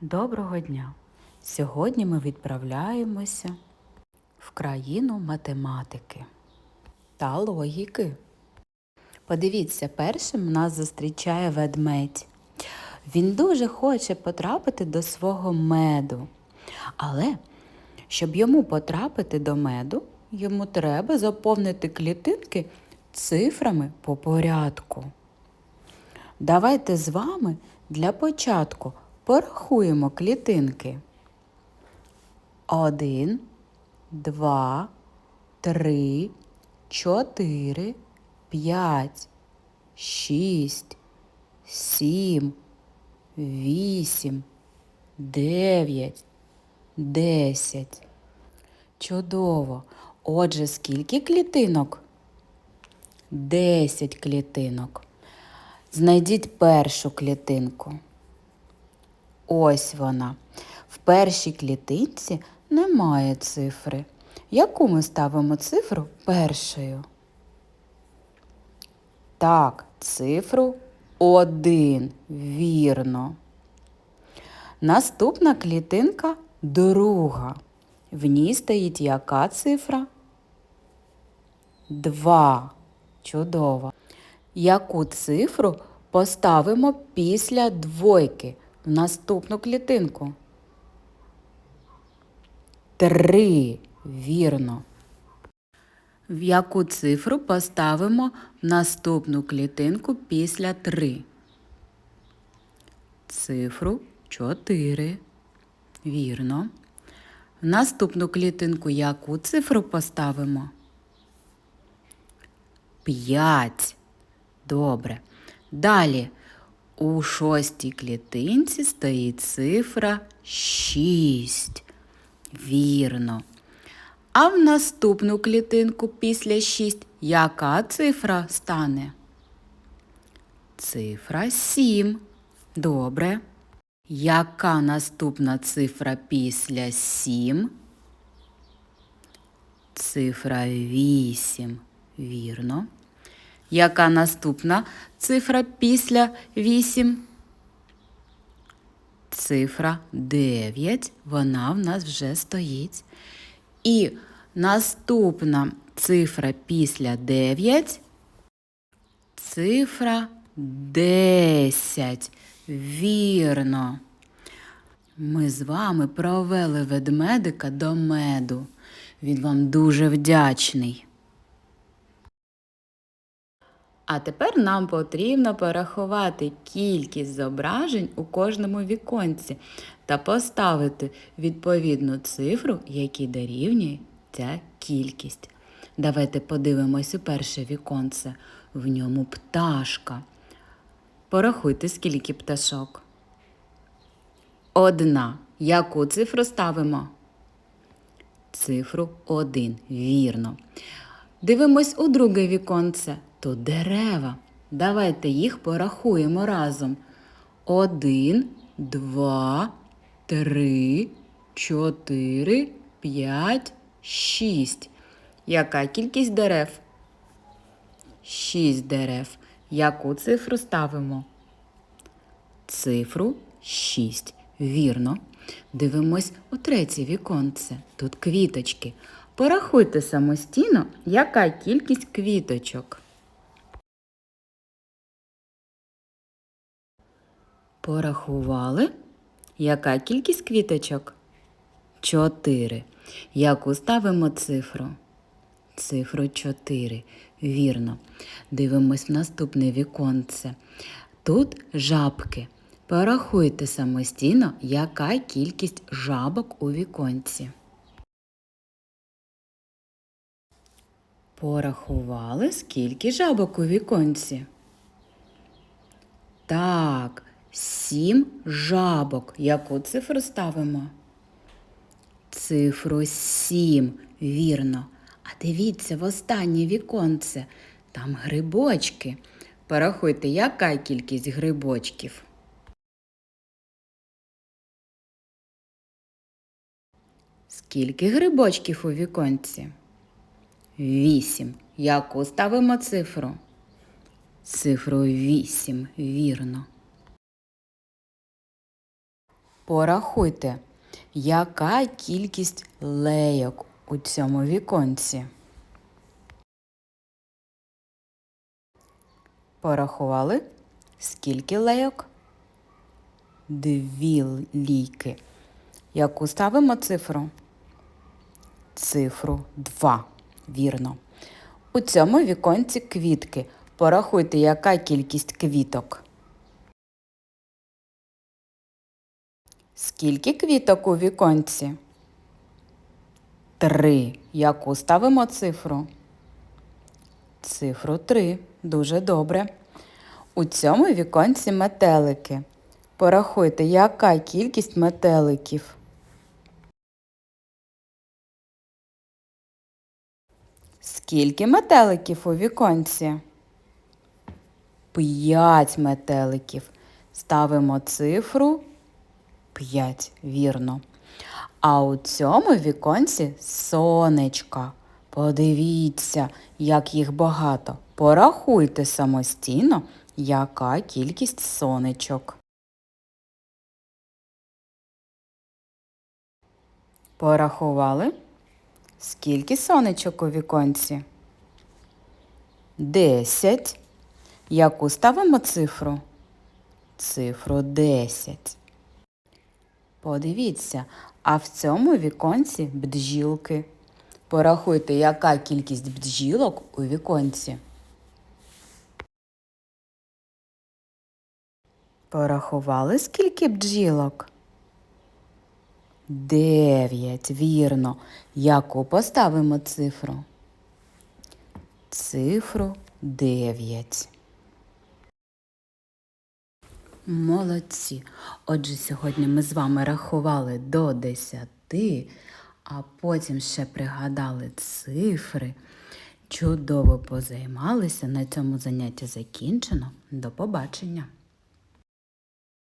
Доброго дня! Сьогодні ми відправляємося в країну математики та логіки. Подивіться, першим нас зустрічає ведмедь. Він дуже хоче потрапити до свого меду. Але щоб йому потрапити до меду, йому треба заповнити клітинки цифрами по порядку. Давайте з вами для початку порахуємо клітинки. Один, два, три, чотири, п'ять, шість, сім, вісім, дев'ять, десять. Чудово. Отже, скільки клітинок? Десять клітинок. Знайдіть першу клітинку. Ось вона. В першій клітинці немає цифри. Яку ми ставимо цифру першою? Так, цифру один. Вірно. Наступна клітинка друга. В ній стоїть яка цифра? Два. Чудово. Яку цифру поставимо після двойки в наступну клітинку? Три. Вірно. В яку цифру поставимо наступну клітинку після три? Цифру 4. Вірно. В наступну клітинку яку цифру поставимо? 5. Добре. Далі у шостій клітинці стоїть цифра 6. Вірно. А в наступну клітинку після 6 яка цифра стане? Цифра 7. Добре. Яка наступна цифра після 7? Цифра 8. Вірно. Яка наступна цифра після 8? Цифра 9. Вона в нас вже стоїть. І наступна цифра після 9. Цифра 10. Вірно. Ми з вами провели ведмедика до меду. Він вам дуже вдячний. А тепер нам потрібно порахувати кількість зображень у кожному віконці та поставити відповідну цифру, якій дорівнює ця кількість. Давайте подивимось у перше віконце. В ньому пташка. Порахуйте, скільки пташок. Одна. Яку цифру ставимо? Цифру один. Вірно. Дивимось у друге віконце. Тут дерева. Давайте їх порахуємо разом. Один, два, три, чотири, п'ять, шість. Яка кількість дерев? Шість дерев. Яку цифру ставимо? Цифру шість. Вірно. Дивимось у третє віконце. Тут квіточки. Порахуйте самостійно, яка кількість квіточок. Порахували? Яка кількість квіточок? Чотири. Яку ставимо цифру? Цифру 4. Вірно. Дивимось в наступне віконце. Тут жабки. Порахуйте самостійно, яка кількість жабок у віконці. Порахували, скільки жабок у віконці? Так, сім жабок. Яку цифру ставимо? Цифру сім, вірно. А дивіться в останнє віконце. Там грибочки. Порахуйте, яка кількість грибочків? Скільки грибочків у віконці? Вісім. Яку ставимо цифру? Цифру вісім, вірно. Порахуйте, яка кількість лейок у цьому віконці. Порахували? Скільки лейок? Дві лійки. Яку ставимо цифру? Цифру 2. Вірно. У цьому віконці квітки. Порахуйте, яка кількість квіток. Скільки квіток у віконці? Три. Яку ставимо цифру? Цифру 3. Дуже добре. У цьому віконці метелики. Порахуйте, яка кількість метеликів. Скільки метеликів у віконці? П'ять метеликів. Ставимо цифру 5, вірно. А у цьому віконці сонечка. Подивіться, як їх багато. Порахуйте самостійно, яка кількість сонечок. Порахували? Скільки сонечок у віконці? Десять. Яку ставимо цифру? Цифру десять. Подивіться, а в цьому віконці бджілки. Порахуйте, яка кількість бджілок у віконці. Порахували, скільки бджілок? Дев'ять, вірно. Яку поставимо цифру? Цифру дев'ять. Молодці. Отже, сьогодні ми з вами рахували до десяти, а потім ще пригадали цифри. Чудово позаймалися. На цьому заняття закінчено. До побачення!